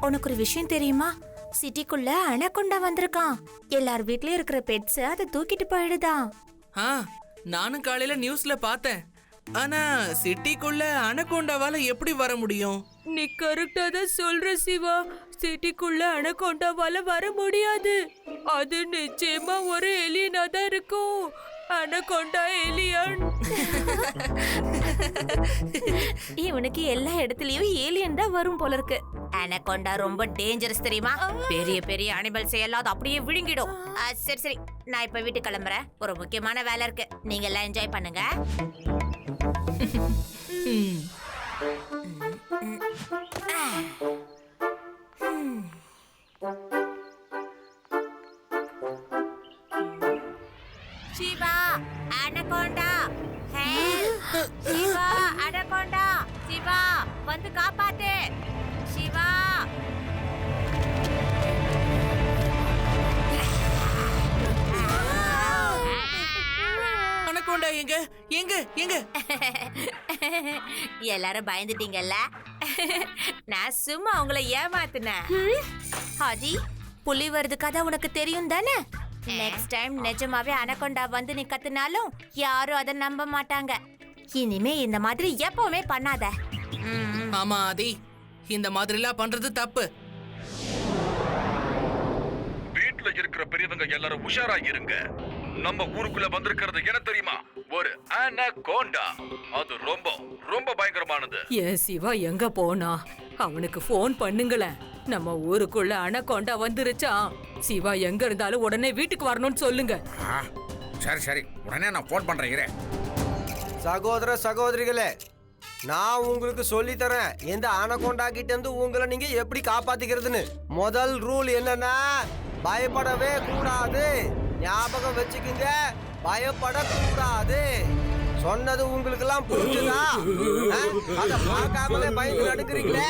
உனக்கு ஒரு விஷயம் தெரியுமா? சிட்டிக்குள்ள அனகொண்டா வந்திருக்கான். எல்லார் வீட்லயும் இருக்கிற பெட்ஸ் அதை தூக்கிட்டு போயிடுதான். ஆ நானும் காலையில நியூஸ்ல பார்த்தேன். ஆனா சிட்டிக்குள்ள அனகோண்டாவால எப்படி வர முடியும்? நீ கரெக்டா தான் சொல்ற சிவா. சிட்டிக்குள்ள அனகொண்டாவால வர முடியாது. அது நிச்சயமா ஒரு எலியனா தான் இருக்கும். அனகொண்டா எலியன் இவனுக்கு எல்லா இடத்துலயும் ஏலியன் தான் வரும் போல இருக்கு. அனகொண்டா ரொம்ப டேஞ்சரஸ் தெரியுமா? பெரிய பெரிய அனிமல்ஸ் எல்லாம் அப்படியே விழுங்கிடும். சரி சரி. நான் இப்ப வீட்டுக்கு கிளம்புறேன். ஒரு முக்கியமான வேலை இருக்கு. நீங்க எல்லாம் என்ஜாய் பண்ணுங்க. சிவா அனகொண்டா சிவா அனகொண்டா சிவா வந்து காப்பாத்து. சிவா. அனகோண்டா எங்க எங்க எங்க? எல்லாரும் பயந்துட்டீங்கல்ல? நான் சும்மா உங்களை ஏமாத்துனேன். ஹாஜி புலி வருது கதை உனக்கு தெரியும் தானே? நெக்ஸ்ட் டைம் நிஜமாவே அனகொண்டா வந்து நீ கத்துனாலும் யாரும் அதை நம்ப மாட்டாங்க. இனிமே இந்த மாதிரி எப்பவுமே பண்ணாத. ஆமா ஆதி. இந்த மாதிரிலாம் பண்றது தப்பு. வீட்ல இருக்கிற பெரியவங்க எல்லாரும் உஷாரா இருங்க. நம்ம ஊருக்குள்ள வந்திருக்கிறது என்ன தெரியுமா? ஒரு அனகோண்டா. அது ரொம்ப ரொம்ப பயங்கரமானது. என் சிவா எங்க போனா? அவனுக்கு ஃபோன் பண்ணுங்களேன். நம்ம ஊருக்குள்ள அனகொண்டா வந்துருச்சான் சிவா எங்க இருந்தாலும் உடனே வீட்டுக்கு வரணும்னு சொல்லுங்க. ஆ, சரி சரி. உடனே நான் ஃபோன் பண்றேன் இரு. சகோதர சகோதரிகளே நான் உங்களுக்கு சொல்லி தரேன் எந்த அனகொண்டா கிட்ட இருந்து உங்களை நீங்க எப்படி காப்பாத்திக்கிறதுன்னு. முதல் ரூல் என்னன்னா பயப்படவே கூடாது. ஞாபகம் வச்சுக்குங்க. பயப்படக்கூடாது. சொன்னது உங்களுக்கு எல்லாம் புரிஞ்சுதா அத பார்க்காமலே பயந்து நடுக்குறீங்களே?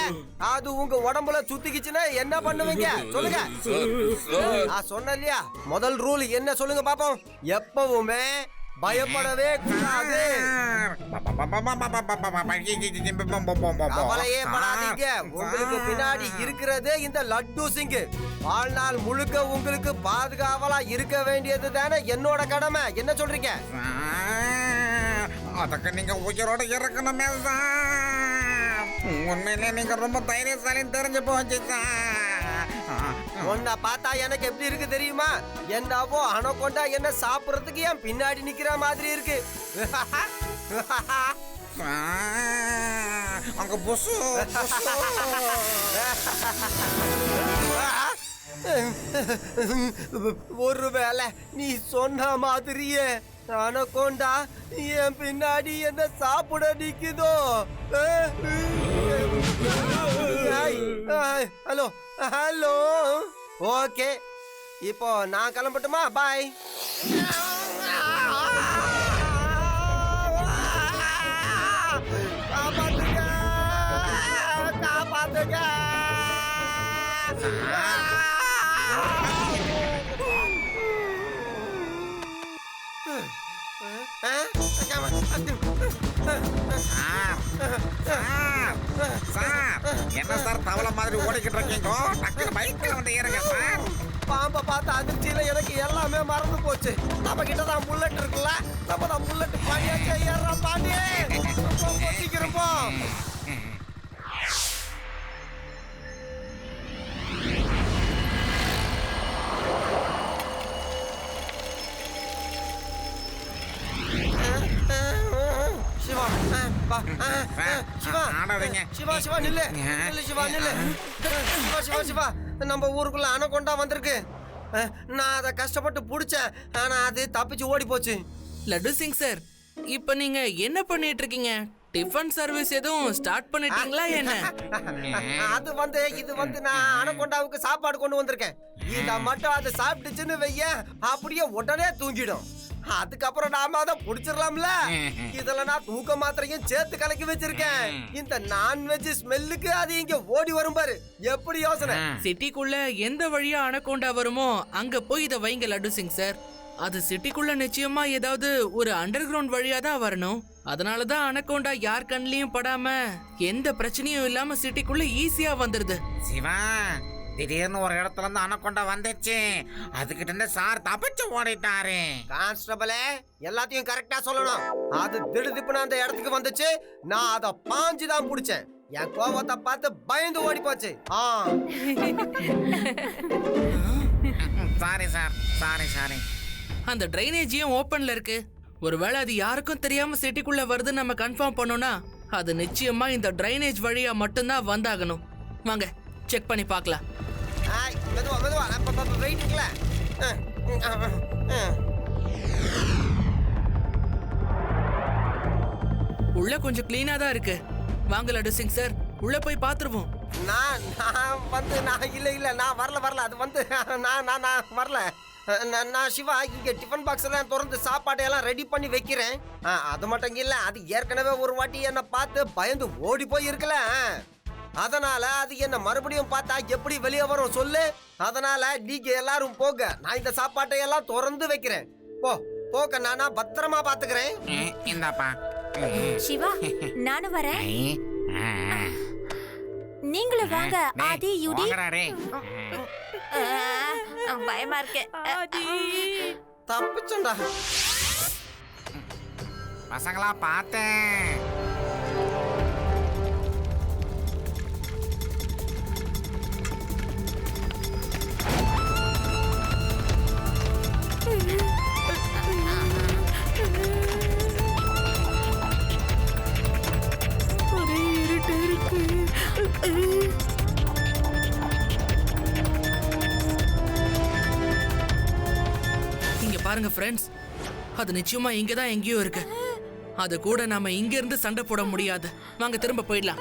அது உங்க உடம்புல சுத்திக்கிச்சுன்னா என்ன பண்ணுவீங்க? சொல்லுங்க. நான் சொன்னேன் இல்லையா முதல் ரூல் என்ன சொல்லுங்க பாப்போம். எப்பவுமே பயப்படவே கூடாது. கவலையே படாதீங்க. உங்களுக்கு பின்னாடி இருக்கிறதே இந்த லட்டு சிங்கு. வாழ்நாள் முழுக்க உங்களுக்கு பாதுகாவலா இருக்க வேண்டியது தானே என்னோட கடமை. என்ன சொல்றீங்க? அதுக்கு நீங்க உயிரோட இறக்கணுமே சார். உண்மையிலே நீங்க ரொம்ப தைரியசாலின்னு தெரிஞ்சு போச்சு சார். உன்னை பார்த்தா எனக்கு எப்படி இருக்கு தெரியுமா? என்னவோ அணக்கொண்டா என்ன சாப்பிடுறதுக்கு என் பின்னாடி நிக்கிற மாதிரி இருக்கு. அங்க புசு. ஒருவேளை நீ சொன்ன மாதிரியே அனகோண்டா என் பின்னாடி என்ன சாப்பிட நிக்குதோ? Hello hello. ஓகே இப்போ நான் கிளம்பட்டுமா? பாய். காப்பாத்துக்க காப்பாத்துக்க சார், என்ன சார் தவளை மாதிரி ஓடிக்கிட்டு இருக்கீங்க டக்குனு பைக்ல வந்து ஏறுங்க சார் பாம்பை பார்த்த அதிர்ச்சியில் எனக்கு எல்லாமே மறந்து போச்சு நம்ம கிட்ட தான் புல்லட் இருக்குல்ல நம்ம தான் புல்லட் பண்ணியாச்சு ஏறோம் பாண்டி போ, நில்லு நில்லு சிவா நில்லு சிவா சிவா சிவா. நம்ம ஊருக்குள்ள அணக்கொண்டா வந்திருக்கு. நான் அதை கஷ்டப்பட்டு பிடிச்சேன். ஆனா அது தப்பிச்சு ஓடி போச்சு. லட்டு சிங் சார் இப்ப நீங்க என்ன பண்ணிட்டு இருக்கீங்க? டிஃபன் சர்வீஸ் எதுவும் ஸ்டார்ட் பண்ணிட்டீங்களா என்ன? அது வந்து இது வந்து நான் அணக்கொண்டாவுக்கு சாப்பாடு கொண்டு வந்திருக்கேன். இத மட்டும் அது சாப்பிட்டுச்சுன்னு வைய அப்படியே உடனே தூங்கிடும். அதுக்கப்புறம் நாம அதை புடிச்சிடலாம்ல. இதுல நான் தூக்க மாத்திரையும் சேர்த்து கலக்கி வச்சிருக்கேன். இந்த நான்வெஜ் ஸ்மெல்லுக்கு அது இங்க ஓடி வரும் பாரு. எப்படி யோசனை? சிட்டிக்குள்ள எந்த வழியா அனகோண்டா வருமோ அங்க போய் இதை வைங்க லட்டு சிங் சார். அது சிட்டிக்குள்ள நிச்சயமா ஏதாவது ஒரு அண்டர் கிரவுண்ட் வழியா தான் வரணும். அதனால தான் அனகோண்டா யார் கண்ணிலையும் படாம எந்த பிரச்சனையும் இல்லாம சிட்டிக்குள்ள ஈஸியா வந்துருது. சிவா திடீர்னு ஒரு இடத்துல இருந்து அனக்கொண்டா வந்துச்சு அதுகிட்ட இருந்து சார் தப்பிச்சு ஓடிட்டாரு. கான்ஸ்டபிளே எல்லாத்தையும் கரெக்டா சொல்லணும். அது திடுதிப்புன்னு அந்த இடத்துக்கு வந்துச்சு. நான் அதை பாஞ்சு தான் பிடிச்சேன். என் கோபத்தை பார்த்து பயந்து ஓடி போச்சு. ஆ. சாரி சார் சாரி சாரி அந்த ட்ரைனேஜியும் ஓப்பன்ல இருக்கு? ஒருவேளை அது யாருக்கும் தெரியாம சிட்டிக்குள்ள வருதுன்னு நம்ம கன்ஃபார்ம் பண்ணோம்னா அது நிச்சயமா இந்த ட்ரைனேஜ் வழியா மட்டும்தான் வந்தாகணும். வாங்க செக் பண்ணி பார்க்கலாம். ஆய், மெதுவா மெதுவா. வெயிட் இருக்குல்ல. உள்ள கொஞ்சம் கிளீனா தான் இருக்கு. வாங்க லட்டு சிங் சார். உள்ள போய் பாத்துருவோம். நான் நான் வந்து நான் இல்ல இல்ல நான் வரல வரல. அது வந்து நான் நான் நான் வரல. நான் சிவா இங்க டிஃபன் பாக்ஸ் எல்லாம் திறந்து சாப்பாடு எல்லாம் ரெடி பண்ணி வைக்கிறேன். அது மட்டும் இல்ல அது ஏற்கனவே ஒரு வாட்டி என்ன பார்த்து பயந்து ஓடி போய் இருக்கல அதனால அது என்ன மறுபடியும் பார்த்தா எப்படி வெளியே வரும் சொல்லு? அதனால நீங்க எல்லாரும் போங்க. நான் இந்த சாப்பாட்டை எல்லாம் திறந்து வைக்கிறேன். போ போக்க நானா பத்திரமா பாத்துக்கிறேன். இந்தாப்பா. சிவா நானும் வரேன். நீங்களும் வாங்க. ஆதி யுடி. பயமா இருக்கு. தப்பிச்சண்டா. பசங்களா பார்த்தேன். ஃப்ரெண்ட்ஸ் அது நிச்சயமா இங்க தான் எங்கேயோ இருக்கு. அது கூட நாம இங்க இருந்து சண்டை போட முடியாது. வாங்க திரும்ப போயிடலாம்.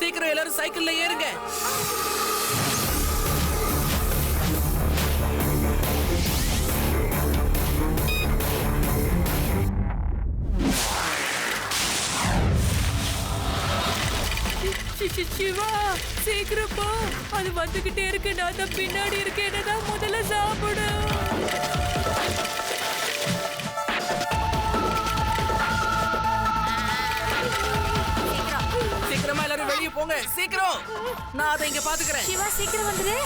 சீக்கிரம் எல்லாரும் சைக்கிள்ல ஏறுங்க. சிவா சீக்கிரம் போ. அது வந்துகிட்டே இருக்கு. நான் தான் பின்னாடி இருக்கேன். என்னதான் முதல்ல சாப்பிடு சீக்கிரமா எல்லாரும் வெளியே போங்க. சீக்கிரம். நான் அதை இங்க பாத்துக்கிறேன். சிவா சீக்கிரம் வந்துரு.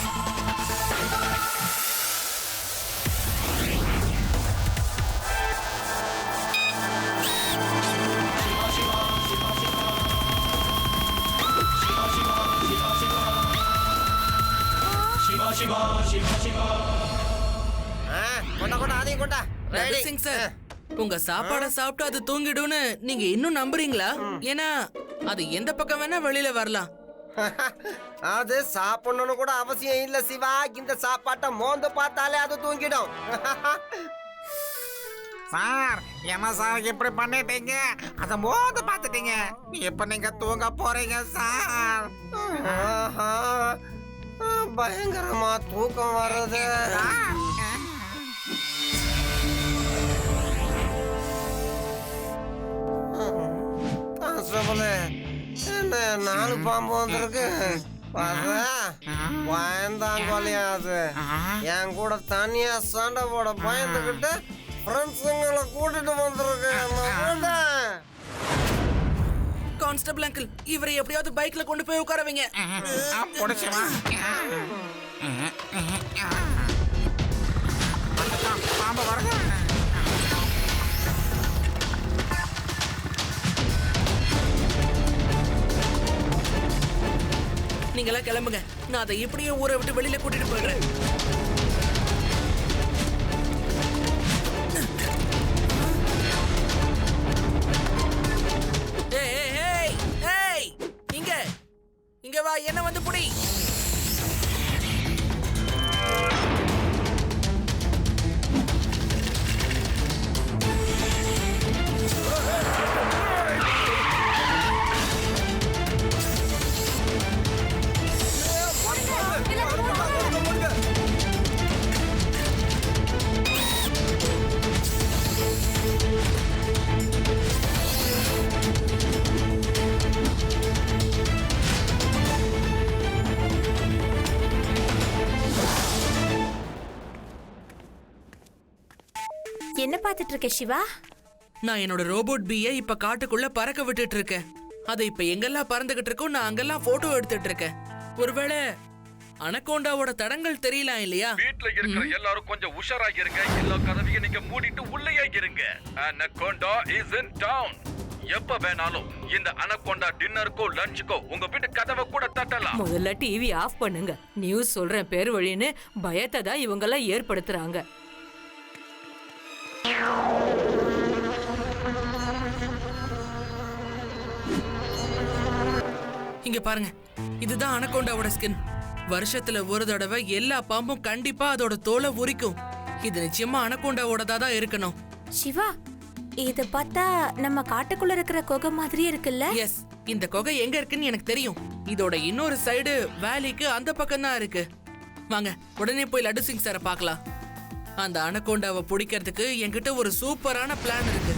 உங்க சாப்பாட சாப்பிட்டு அது தூங்கிடும்னு நீங்க இன்னும் நம்புறீங்களா? ஏன்னா அது எந்த பக்கம் வேணா வெளியில வரலாம். அது சாப்பிடணும்னு கூட அவசியம் இல்ல சிவா. இந்த சாப்பாட்டை மோந்து பார்த்தாலே அது தூங்கிடும். சார் என்ன சார் இப்படி பண்ணிட்டீங்க? அத மோத பார்த்துட்டீங்க. இப்ப நீங்க தூங்க போறீங்க சார்? பயங்கரமா தூக்கம் வர்றது. என்ன நாலு பாம்பு வந்திருக்கு? பார்த்தா பயந்தாங்கொல்லியா அது. என் கூட தனியா சண்டை போட பயந்துகிட்டு ஃப்ரெண்ட்ஸுங்களை கூட்டிட்டு வந்திருக்கு. கான்ஸ்டபிள் அங்கிள் இவரை எப்படியாவது பைக்ல கொண்டு போய் உட்கார வைங்க பாம்பு வருங்க நீங்களாம் கிளம்புங்க நான் அதை எப்படியும் ஊரை விட்டு வெளியில கூட்டிட்டு போயிடுறேன் இங்க வா என்ன வந்து புடி என்ன பார்த்துட்டு இருக்க சிவா? நான் என்னோட ரோபோட் பீயை இப்ப காட்டுக்குள்ள பறக்க விட்டுட்டு இருக்கேன் அது இப்ப எங்கெல்லாம் பறந்துகிட்டு இருக்கோ நான் அங்கெல்லாம் போட்டோ எடுத்துட்டு இருக்கேன் ஒருவேளை அனகோண்டாவோட தடங்கள் தெரியலாம் இல்லையா? வீட்ல இருக்கிற எல்லாரும் கொஞ்சம் உஷாரா இருங்க எல்லா கதவையும் நீங்க மூடிட்டு உள்ளேயே இருங்க. அனகோண்டா இஸ் இன் டவுன் எப்ப வேணாலும் இந்த அனகோண்டா டின்னருக்கோ லஞ்சுக்கோ உங்க வீட்டு கதவை கூட தட்டலாம். முதல்ல டிவி ஆஃப் பண்ணுங்க. நியூஸ் சொல்றேன் பேர் வழின்னு பயத்தை தான் இவங்கெல்லாம் ஏற்படுத்துறாங்க. இங்க பாருங்க. இதுதான் அனகோண்டாவோட ஸ்கின் வருஷத்துல ஒரு தடவை எல்லா பாம்பும் கண்டிப்பா அதோட தோலை உரிக்கும். இது நிச்சயமா அனகோண்டாவோடதா தான் இருக்கணும். சிவா இத பார்த்தா நம்ம காட்டுக்குள்ள இருக்கிற குகை மாதிரியே இருக்குல்ல? எஸ் இந்த குகை எங்க இருக்குன்னு எனக்கு தெரியும். இதோட இன்னொரு சைடு வேலிக்கு அந்த பக்கம் தான் இருக்கு. வாங்க உடனே போய் லட்டு சிங் சாரை பார்க்கலாம். அந்த அனகோண்டாவை பிடிக்கிறதுக்கு என்கிட்ட ஒரு சூப்பரான பிளான் இருக்கு.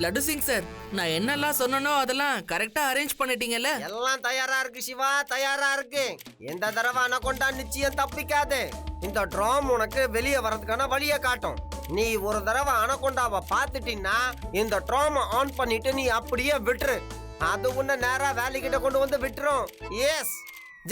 லட்டு சிங் சார் நான் என்னெல்லாம் சொன்னனோ அதெல்லாம் கரெக்டா அரேஞ்ச் பண்ணிட்டீங்கல்ல? எல்லாம் தயாரா இருக்கு சிவா தயாரா இருக்கு. எந்த தடவை அனகொண்டா நிச்சயம் தப்பிக்காது. இந்த ட்ராம் உனக்கு வெளியே வர்றதுக்கான வழியை காட்டும். நீ ஒரு தடவை அனகொண்டாவை பார்த்துட்டீன்னா இந்த ட்ராம் ஆன் பண்ணிட்டு நீ அப்படியே விட்டுரு. அது உன்னை நேரா வேலைக்கிட்ட கொண்டு வந்து விட்டுரும். Yes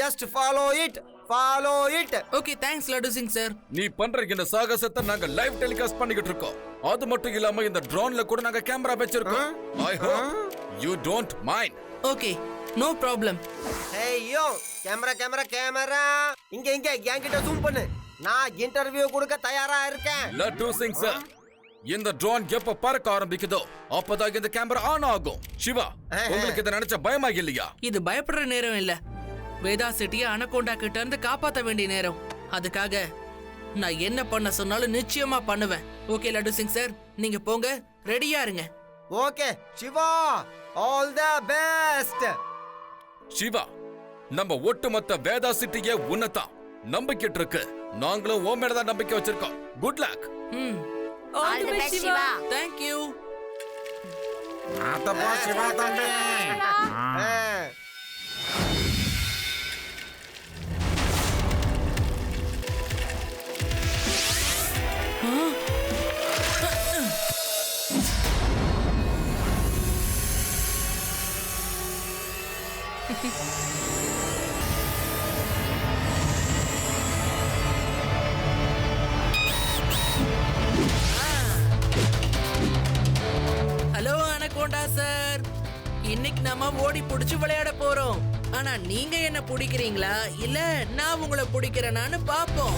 just follow it follow it okay thanks Laddu Singh sir நீ பண்ற இந்த சாகசத்தை நாங்க லைவ் டெலிகாஸ்ட் பண்ணிக்கிட்டு இருக்கோம். அது மட்டும் இல்லாம இந்த ட்ரோன்ல கூட நாங்க கேமரா வச்சிருக்கோம். I hope you don't mind okay no problem ஐயோ கேமரா கேமரா கேமரா இங்க இங்க என்கிட்ட ஜூம் பண்ணு. நான் இன்டர்வியூ கொடுக்க தயாரா இருக்கேன். லட்டு சிங் சார் இந்த ட்ரோன் எப்ப பறக்க ஆரம்பிக்குதோ அப்பதான் இந்த கேமரா ஆன் ஆகும். சிவா உங்களுக்கு இதை நினைச்ச பயமா இல்லையா? இது பயப்படுற நேரம் இல்ல. வேதா சிட்டிய அனகோண்டா கிட்ட இருந்து காப்பாத்த வேண்டிய நேரம். அதுக்காக நான் என்ன பண்ண சொன்னாலும் நிச்சயமா பண்ணுவேன். ஓகே லட்டு சிங் சார் நீங்க போங்க. ரெடியா இருங்க. Okay Siva all the best Siva நம்ம ஒட்டுமொத்த வேதா சிட்டியே உன்னதான் நம்பிக்கிட்டு இருக்கு நாங்களும் ஓ மேல தான் நம்பிக்கை வச்சிருக்கோம். குட் லக் ம். சிவா. தேங்க் யூ ஆத்தப்பா சிவா தம்பி ஹலோ அனகோண்டா சார். இன்னைக்கு நாம ஓடி புடிச்சு விளையாட போறோம். ஆனா நீங்க என்ன பிடிக்கிறீங்களா? இல்ல நான் உங்களை பிடிக்கிறேனான்னு பாப்போம்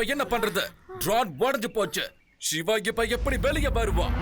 இப்ப என்ன பண்றது? ட்ரான் உடஞ்சு போச்சு. சிவா இப்ப எப்படி வெளியே வருவான்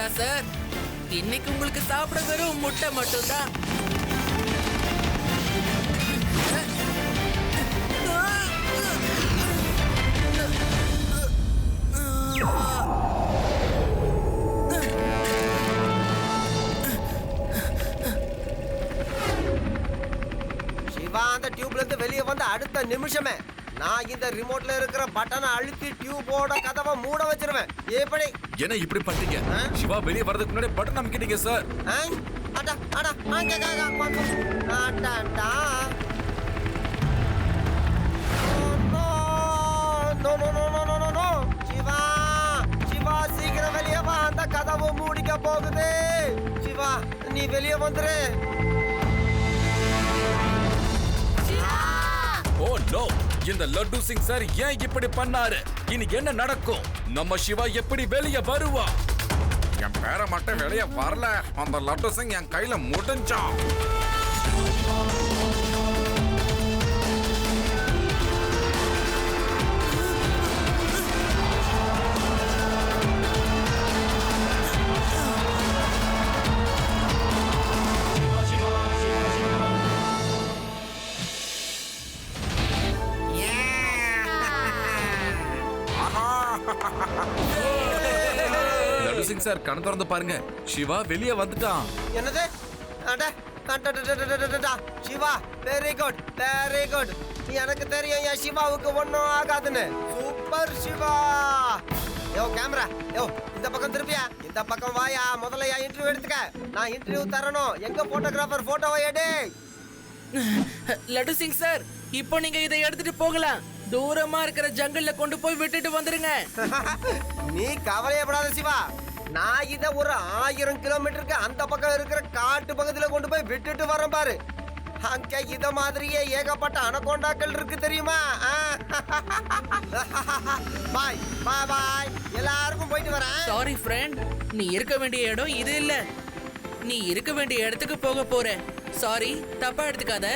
அனகோண்டா சார். இன்னைக்கு உங்களுக்கு சாப்பிட வெறும் முட்டை மட்டும்தான். சிவா அந்த டியூப்ல இருந்து வெளியே வந்த அடுத்த நிமிஷமே. நான் இந்த ரிமோட்ல இருக்கிற பட்டனை அழுத்தி டியூபோட கதவை மூட வச்சிருவேன். எப்படி? என்ன இப்படி பண்றீங்க? சிவா வெளியே வரதுக்கு முன்னாடி பட்டன் அமைக்கிட்டீங்க சார்? அடா, அடா, அங்க, அங்க. Oh, no. No, no, no, no, no, no, no. Siva Siva சீக்கிரம் வெளியே வா. அந்த கதவு மூடிக்க போகுது. சிவா நீ வெளியே வந்துரு. ஓ நோ இந்த லட்டு சிங் சார் ஏன் இப்படி பண்ணாரு? இனி என்ன நடக்கும்? நம்ம சிவா எப்படி வெளியே வருவா? என் பேர மட்டும் வெளியே வரல. அந்த லட்டு சிங் என் கையில முடிஞ்சான். டாக்டர் சிங் சார் கண் திறந்து பாருங்க. சிவா வெளியே வந்துட்டான். என்னது? Siva very good very good எனக்கு தெரியும் என் சிவாவுக்கு ஒன்றும் ஆகாதுன்னு. Super Siva. Yo camera yo இந்த பக்கம் திருப்பியா? இந்த பக்கம் வாயா. முதல்ல என் இன்டர்வியூ எடுத்துக்க. நான் இன்டர்வியூ தரணும். எங்க போட்டோகிராஃபர் போட்டோவை எடு. லட்டு சிங் சார் இப்போ நீங்க இதை எடுத்துட்டு போகலாம். தூரமா இருக்கிற ஜங்கல்ல கொண்டு போய் விட்டுட்டு வந்துருங்க. நீ கவலையப்படாத சிவா. நான் இதை ஒரு ஆயிரம் கிலோமீட்டருக்கு அந்த பக்கம் இருக்கிற காட்டு பகுதியில் கொண்டு போய் விட்டுட்டு வரேன் பாரு. அங்க இத மாதிரியே ஏகப்பட்ட அனகோண்டாக்கள் இருக்கு தெரியுமா? பாய் பாய் பாய். எல்லாருக்கும் போயிட்டு வரேன். சாரி ஃப்ரெண்ட் நீ இருக்க வேண்டிய இடம் இது இல்ல. நீ இருக்க வேண்டிய இடத்துக்கு போக போற. சாரி தப்பா எடுத்துக்காத.